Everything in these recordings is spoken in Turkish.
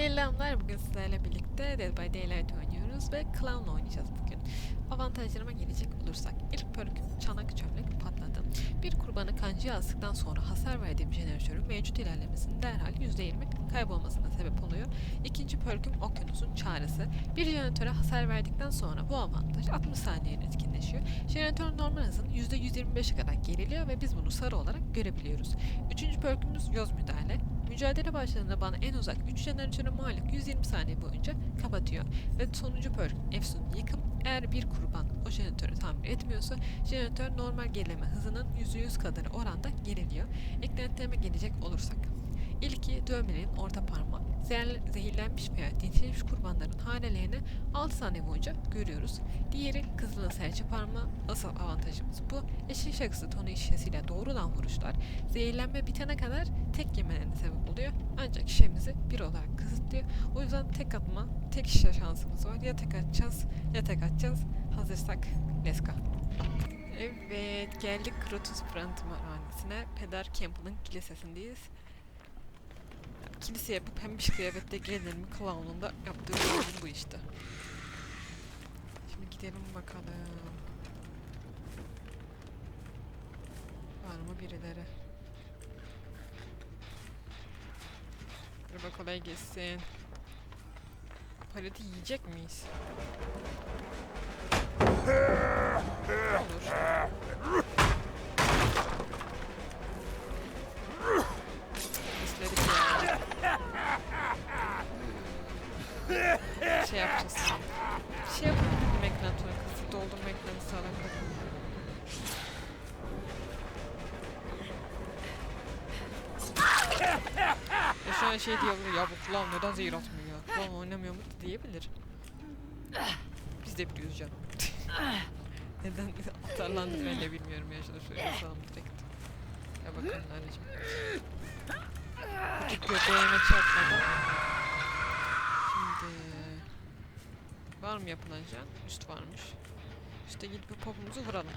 Selamlar. Bugün sizlerle birlikte Dead by Daylight oynuyoruz ve Clown oynayacağız bugün. Avantajlarıma gelecek olursak ilk perküm çanak çömlek patladı. Bir kurbanı kancıya astıktan sonra hasar verdiğim jeneratörün mevcut ilerlemesinin derhal %20 kaybolmasına sebep oluyor. İkinci perküm okyanusun çağrısı. Bir jeneratöre hasar verdikten sonra bu avantaj 60 saniyede etkinleşiyor. Jeneratörün normal hızının %125'e kadar geriliyor ve biz bunu sarı olarak görebiliyoruz. Üçüncü perkümüz yoz müdahale. Mücadele başladığında bana en uzak 3 jeneratörün maliyet 120 saniye boyunca kapatıyor. Ve sonuncu perk Efsun yıkım. Eğer bir kurban o jeneratörü tamir etmiyorsa jeneratör normal gerileme hızının %100 kadarı oranda geriliyor. Eklentilerime gelecek olursak. İlki dövmelerin orta parmağı. Zehirle- zehirlenmiş veya dinçlenmiş kurbanların hanelerini 6 saniye boyunca görüyoruz. Diğeri kızılın serçe parmağı. Asıl avantajımız bu. Eşin şakısı tonu şişesiyle doğrudan vuruşlar zehirlenme bitene kadar tek yemelerine sebep oluyor. Ancak şişemizi bir olarak kısıtlıyor. O yüzden tek atma, tek şişe şansımız var. Ya tek atacağız ya tek atacağız. Hazırsak let's go. Evet geldik Krotus Brandmaranesi'ne. Peder Campbell'ın kilisesindeyiz. Kilise yapıp hem bir kıyafette gelir mi clown'un da yaptığı bu işte. Şimdi gidelim bakalım. Var mı birileri? Merhaba kolay gelsin. Paleti yiyecek miyiz? Olur. Şey yapacağız. Şey yapalım. Meknatörü kısıt doldurma ekranı sağlamak. Ya şu an şey diyebilir ya bu kulağım neden zehir atmıyor ya? Kulağım oynamıyor mu diyebilir. Biz de biliyoruz canım. neden atarlandık ben de bilmiyorum ya şunu şöyle basalım direkt. Ya bakalım anneciğim. Küçük göbeğime çarpmadan. Şimdi... Var mı yapılacak? Üst varmış. Üste gidip popumuzu vuralım.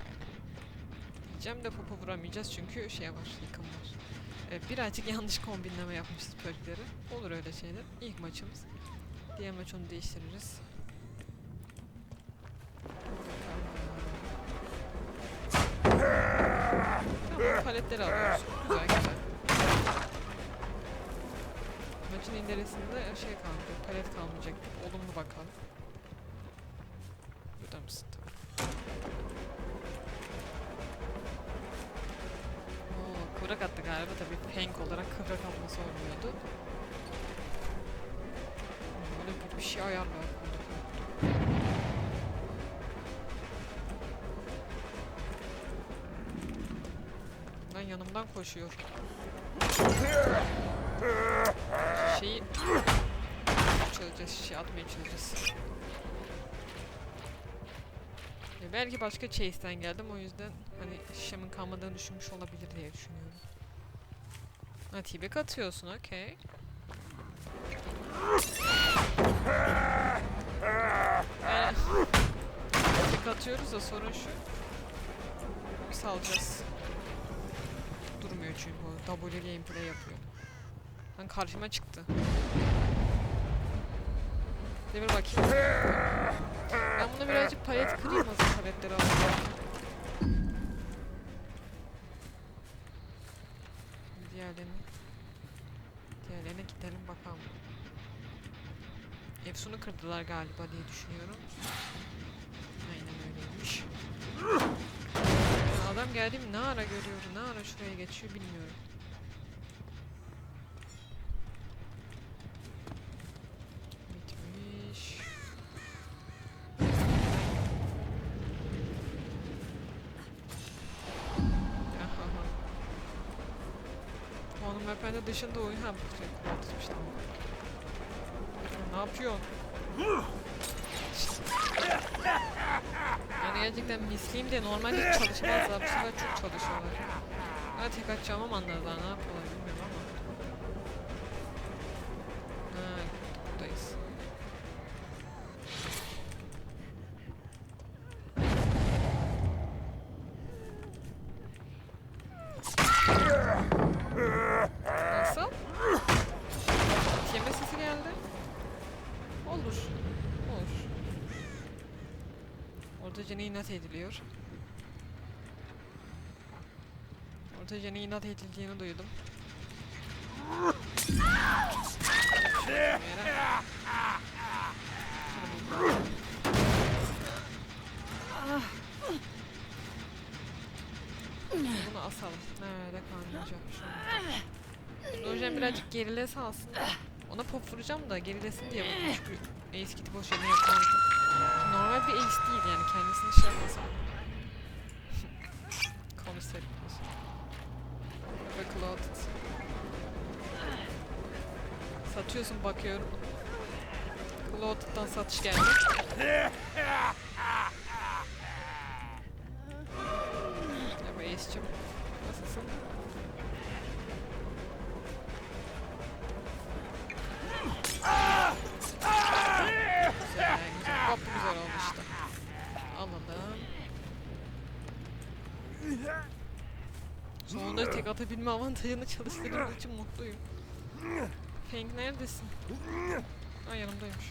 Diyeceğim de popu vuramayacağız çünkü şey var, yıkım var. Evet, birazcık yanlış kombinleme yapmışız perkleri. Olur öyle şeyler. İlk maçımız. Diğer maç onu değiştiririz. Tamam, paletleri alıyoruz. Güzel güzel. Maçın ilerisinde şey kaldı. Palet kalmayacak. Olumlu bakalım. Hank olarak kıvrak atması olmuyordu. Böyle bir, şey ayarlıyor. Lan yanımdan koşuyor. Şeyi çalacağız, şişe atmaya çalışacağız. Ya belki başka chase'den geldim o yüzden hani şişemin kalmadığını düşünmüş olabilir diye düşünüyorum. Ha tibek atıyorsun okey. Yani tibek atıyoruz da sorun şu. Salacağız. Durmuyor çünkü o W gameplay yapıyor. Lan karşıma çıktı. Demir bakayım. Ben buna birazcık palet kırayım hazır paletleri alayım. Diğerlerine, diğerlerine gidelim bakalım. Efsun'u kırdılar galiba diye düşünüyorum. Aynen öyleymiş. Adam geldi mi ne ara görüyor, ne ara şuraya geçiyor bilmiyorum. Dışında oyun kullanmış tamam. Ne yapıyorsun? Yani gerçekten misliyim de normalde çalışmazlar. Bu sefer çok çalışıyorlar. Ben tek atacağım ama anladılar. Ne yapıyorlar bilmiyorum ama. Ha, buradayız. Nasıl? Yeme sesi geldi. Ortacana inat ediliyor. Ortacana inat edildiğini duydum. Bir Bunu asalım. Nerede kanlıca? Dojen birazcık gerilese aslında. Ona pop vuracağım da gerilesin diye bu çünkü ace kiti boş yerine. Şimdi Normal bir ace değil yani kendisini şey yapmasın. Satıyorsun bakıyorum. Clouded'dan satış geldi. Merhaba Ace'cim. Nasılsın? Güzel, güzel. Bu güzel oldu işte. Alalım. Sonunda tek atabilme avantajını çalıştırdığımız için mutluyum. Feng neredesin? Aa yanımdaymış.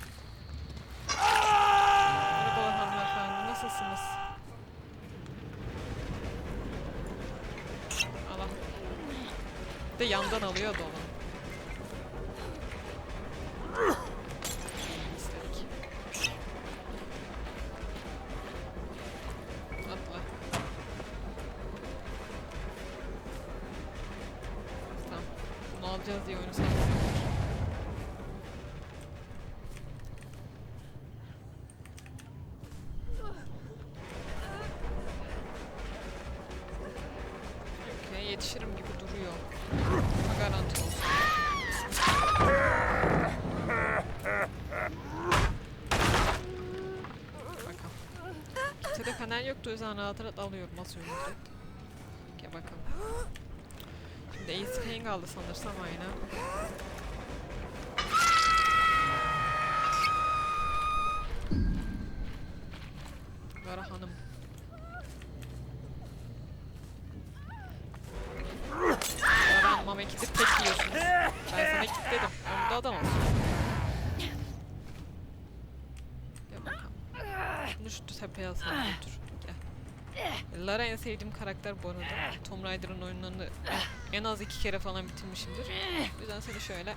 Merhabalar hanımefendi, nasılsınız? Allah. De yandan alıyordu onu. Yetişirim gibi duruyor. Ama garanti olsun. Bakalım. Kitede fener yoktu o yüzden rahat rahat alıyorum. Asıyorum direkt. Gel bakalım. Şimdi Ace Payne kaldı sanırsam aynen. Gara Hanım. Gara Hanım'a mekitip tek yiyorsunuz. Ben sana kilitledim. Onu da adam olsun. Gel bakalım. Bunu tepeye asalım otur. Gel. Lara en sevdiğim karakter bu arada. Tomb Raider'ın oyunlarını en, en az iki kere falan bitirmişimdir. O yüzden seni şöyle...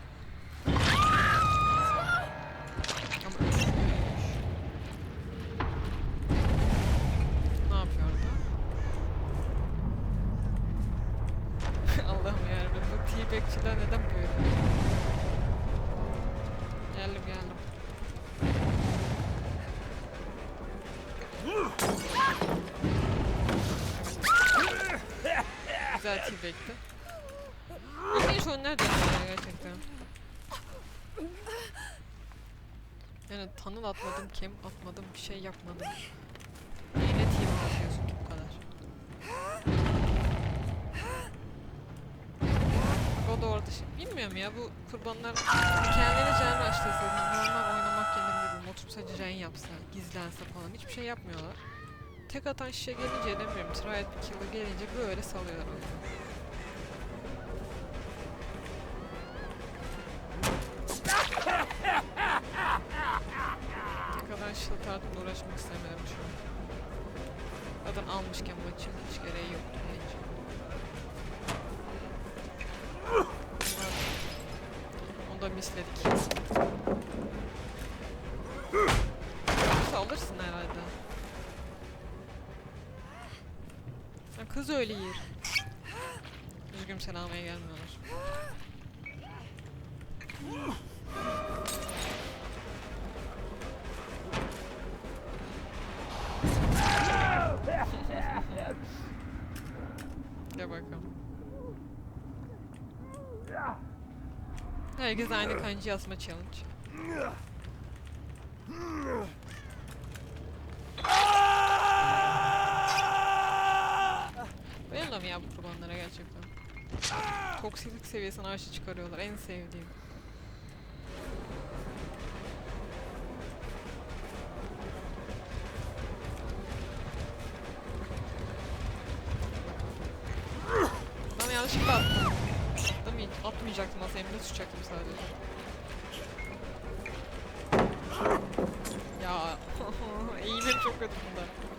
atmadım, kem atmadım, bir şey yapmadım. Yine team atıyorsun ki bu kadar. O da orada şey. Bilmiyorum ya bu kurbanlar kendileri can başlasa, normal oynamak yerine bir oturup sadece can yapsa, gizlense falan hiçbir şey yapmıyorlar. Tek atan şişe gelince demiyorum, trial bir killer gelince böyle salıyorlar oyunu. Misledik. Alırsın herhalde. Ya kız öyle yer. Üzgün seni almaya gelmiyorlar. Herkes aynı kanji yazma challenge. Bayılmam ya bu kurbanlara gerçekten. Toksiklik seviyesine aşı çıkarıyorlar. En sevdiğim. Ben yanlışlıkla attım. Atmayacaktım aslında. Elimde tutacaktım sadece. Ya eğimim çok kötü bunda.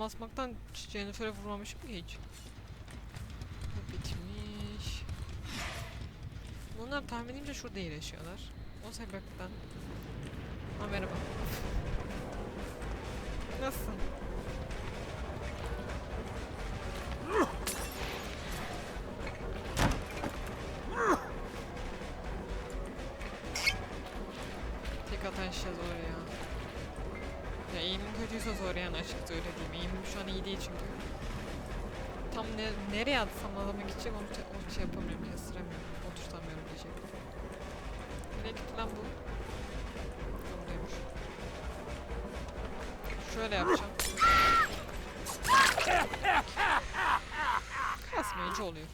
Adam asmaktan Jennifer'e vurmamışım ki hiç. Bu bitmiş. Bunlar tahminimce şurada iyileşiyorlar. O sebepten. Ha merhaba. Nasılsın? Yani açıkça öyle diyeyim. Eğimim şu an iyi değil çünkü. Tam ne, nereye atsam adama gidecek onu, te- onu şey yapamıyorum, kestiremiyorum. Oturtamıyorum diyecek. Nereye gitti bu? Buradaymış. Şöyle yapacağım. Kasmayıcı oluyor.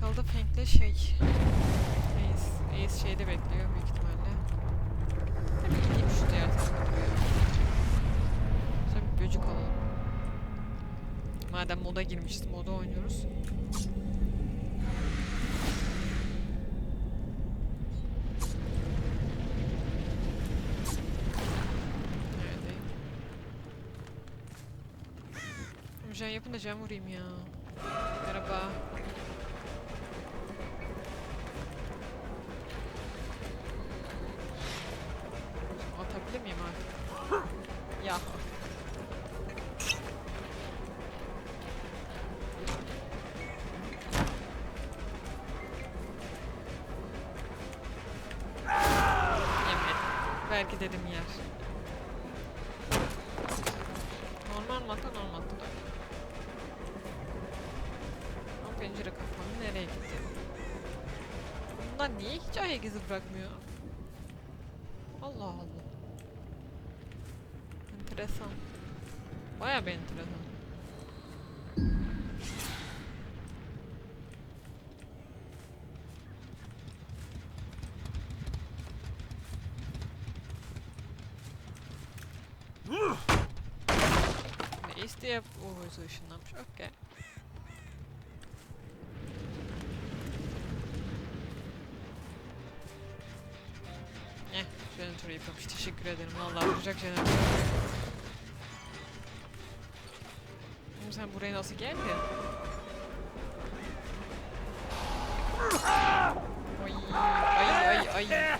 Kaldı Fank'le şey. Ace. Ace şeyde bekliyor büyük ihtimalle. Tabii gideyim şu diğer tarafa. Şöyle bir böcek alalım. Madem moda girmişiz, moda oynuyoruz. Can yapın da can vurayım ya. Merhaba. Atabilir miyim artık? Ya. Yemedim. Belki dedim yer. Normal mata normal mata. Ama pencere kapalı nereye gitti? Bunlar niye hiç ayak izi bırakmıyor? Allah Allah. Enteresan. Baya bir enteresan. Ne isteye o hızı ışınlanmış. Okey. Eh, jeneratörü yapılmış. Teşekkür ederim. Vallahi vuracak jeneratör. Oğlum sen buraya nasıl geldin? Ay, ay, ay, ay.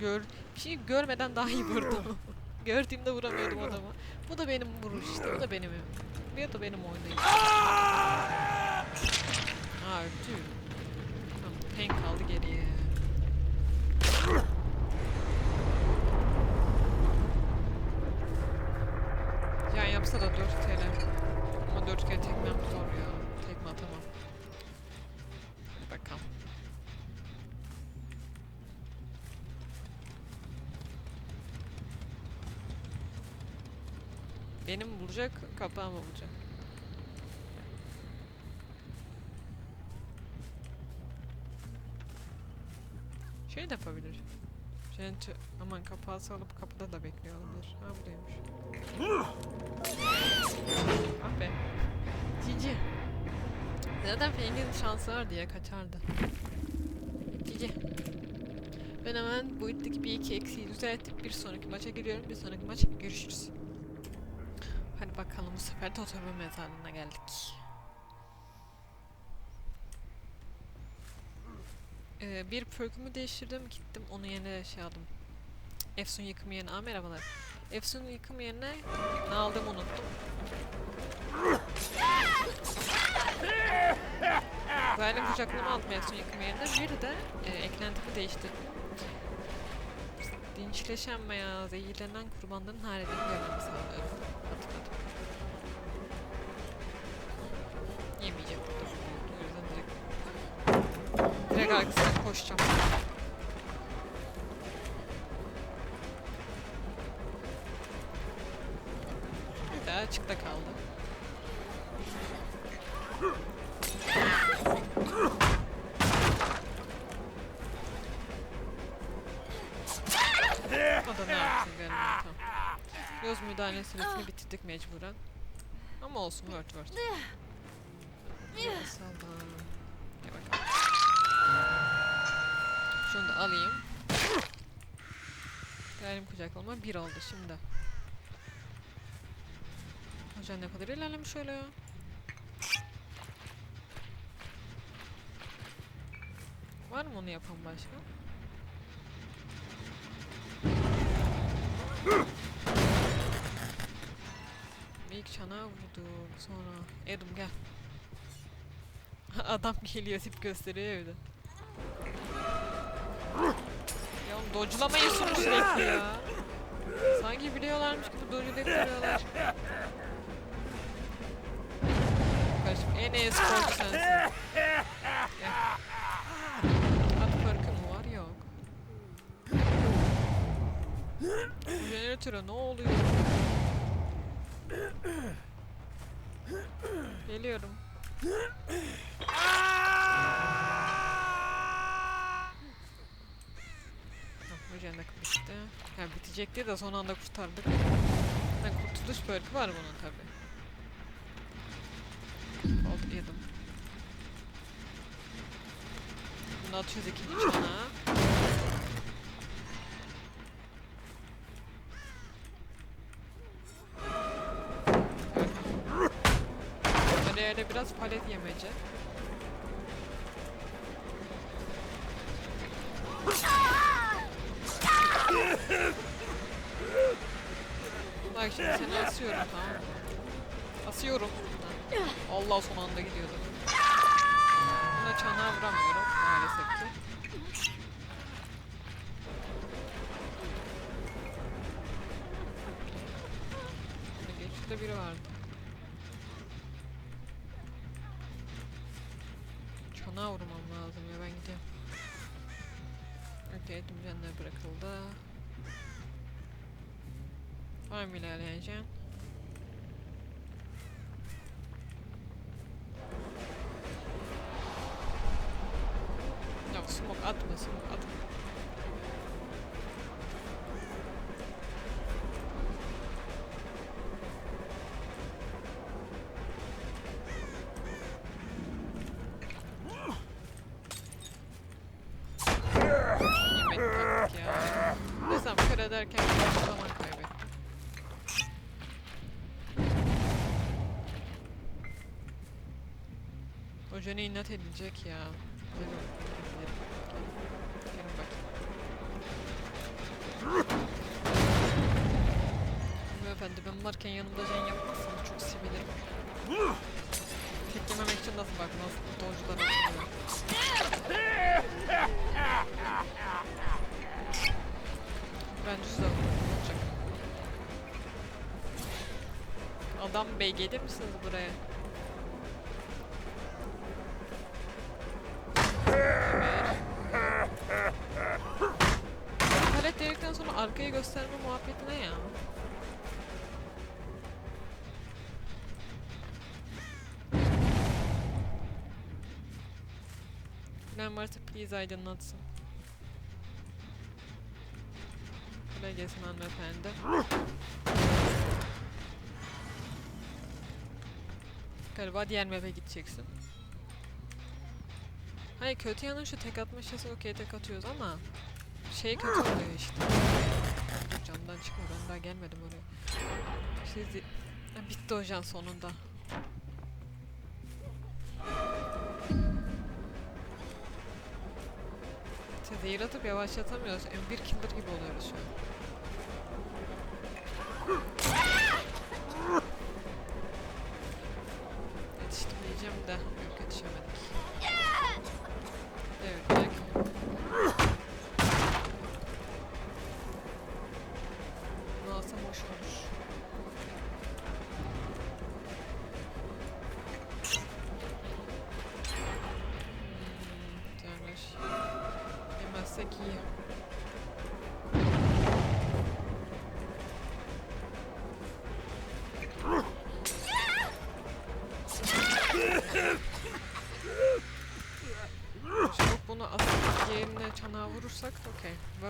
Gör, bir şey görmeden daha iyi vurdum. Gördüğümde vuramıyordum adama. Bu da benim vuruş işte. Bu da benim. Bu da benim oynayışım. Aa öldü. Tamam, pen kaldı geriye. Yan yapsa da 4 TL. Ama 4 kere tekmem zor ya. Tekme atamam. Benim vuracak, kapağımı vuracak. Şey de yapabilir. Jent aman kapağı salıp kapıda da bekliyor olabilir. Ha buradaymış. ah be. Cici. Zaten Feng'in şansı var diye kaçardı. Cici. Ben hemen bu itteki bir iki eksiği düzeltip bir sonraki maça giriyorum. Bir sonraki maç görüşürüz. Hadi bakalım bu sefer de oturma mezarlığına geldik. Ee, bir perkümü değiştirdim gittim onu yerine şey aldım. Efsun yıkım yerine. Aa merhabalar. Efsun yıkım yerine ne aldığımı unuttum. Zaylin kucaklama aldım Efsun yıkım yerine. Bir de e, eklentimi değiştirdim. Dinçleşen veya zehirlenen kurbanların halini görmemi sağlıyorum. Hatırladım. Yemeyeceğim burada. O yüzden direkt Direkt arkasına koşacağım. Bir daha açıkta kaldı. Göz müdahale süresini bitirdik mecburen. Ama olsun word word. Şunu da alayım. Gelelim kucaklama bir oldu şimdi. Hocam ne kadar ilerlemiş öyle ya. Var mı onu yapan başka? İlk çanağa vurduk sonra Adam gel. Adam geliyor tip gösteriyor evde. Ya oğlum dodge'lamayın şunu sürekli ya. Sanki biliyorlarmış gibi dodge'layıp duruyorlar. Kardeşim en iyi sporcu sensin. Gel. At farkı mı var? Yok. Jeneratöre ne oluyor? Geliyorum. Hocanın akı bitti. Ha, bitecekti de son anda kurtardık. Ha, kurtuluş perk'ü var bunun tabi. Oldu yedim. Bunu atıyoruz ikinci çanağa. Hadi öyle biraz palet yemece. Bak şimdi seni asıyorum tamam mı? Asıyorum. Allah son anda gidiyordu. Buna çanağa vuramıyorum maalesef ki. Geçişte biri vardı. Çanağa vurmam lazım ya ben gidiyorum. Okey dümcenler bırakıldı. Var ilerleyeceğim? Hoca inat edecek ya. Gelin, gelin, bakayım. Hanımefendi ben varken yanımda can yapmazsanız çok sevinirim. Tek yememek için nasıl bak nasıl dolcular atılıyor. Bence güzel olacak. Adam bey gelir misiniz buraya? Palet dedikten sonra arkayı gösterme muhabbeti ne ya? Bilen varsa please aydınlatsın. Kolay gelsin hanımefendi. Galiba diğer map'e gideceksin. Hayır kötü yanı şu tek atma şeysi okey tek atıyoruz ama şey kötü oluyor işte. Camdan çıkma ben daha gelmedim oraya. Şey, zi- Ha, bitti jan sonunda. Zehir atıp yavaşlatamıyoruz. M1 killer gibi oluyoruz şu an.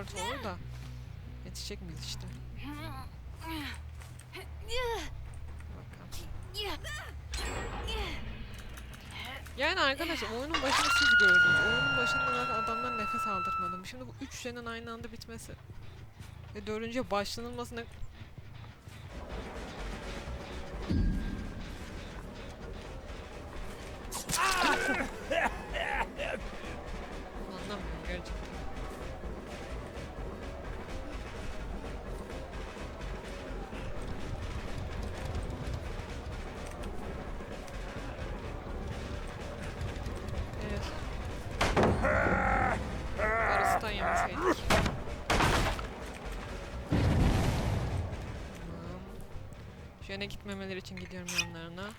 Word olur da. Yetişecek miyiz işte? Yani arkadaşlar oyunun başını siz gördünüz. Oyunun başında zaten adamlar nefes aldırmadım. Şimdi bu üç şeyin aynı anda bitmesi ve dördüncüye başlanılması ne... için gidiyorum yanlarına.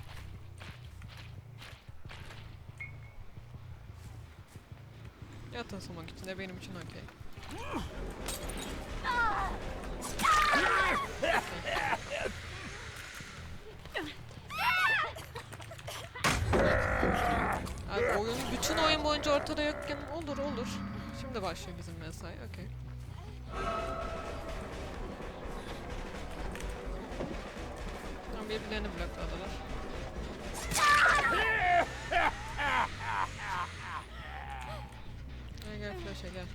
Yatın sumak için de benim için okey. Abi oyun bütün oyun boyunca ortada yokken olur olur. Şimdi başlıyor bizim mesai. Okey. Birbirlerini blokladılar. Gel gel flash'a gel.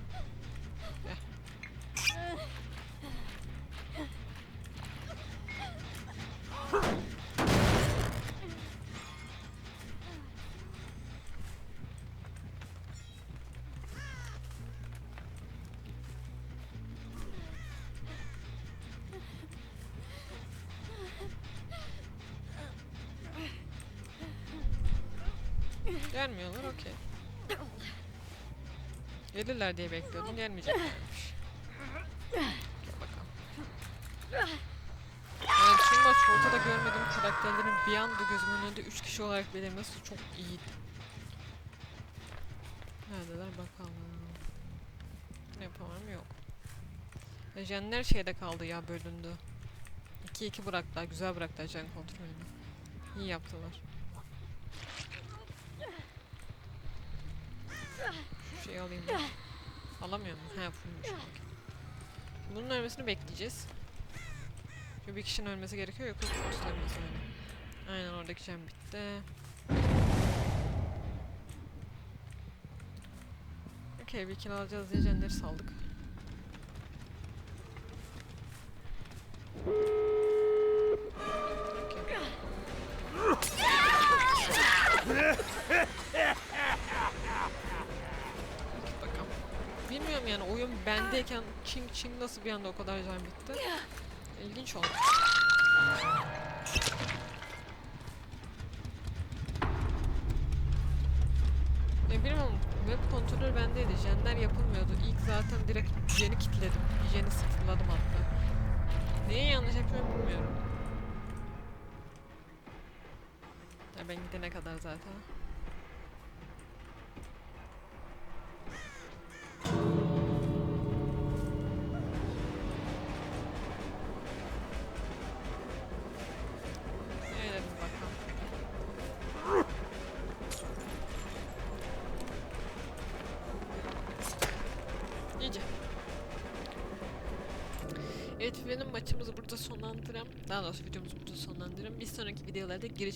Gelmiyorlar okey. Gelirler diye bekliyordum gelmeyeceklermiş. Gel bakalım. Evet şu maç ortada görmediğim karakterlerin bir anda gözümün önünde 3 kişi olarak belirmesi çok iyiydi. Neredeler bakalım. Ne yapamam yok. Jenler şeyde kaldı ya bölündü. 2-2 bıraktılar güzel bıraktılar jen kontrolünü. İyi yaptılar. Şu şeyi alayım ben. Alamıyor mu? He fullmüş. okey. Bunun ölmesini bekleyeceğiz. Çünkü bir kişinin ölmesi gerekiyor yoksa öyle. Aynen oradaki cem bitti. Okey bir kill alacağız diye jenleri saldık. Bendeyken Ching Ching nasıl bir anda o kadar can bitti. İlginç oldu. Ya bilmiyorum web kontrolör bendeydi. Jenler yapılmıyordu. İlk zaten direkt jeni kilitledim. Jeni sıfırladım hatta. Neyi yanlış yapıyorum bilmiyorum. Ya ben gidene kadar zaten.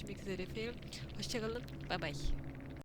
Görüşmek üzere efendim. Hoşçakalın. Bay bay.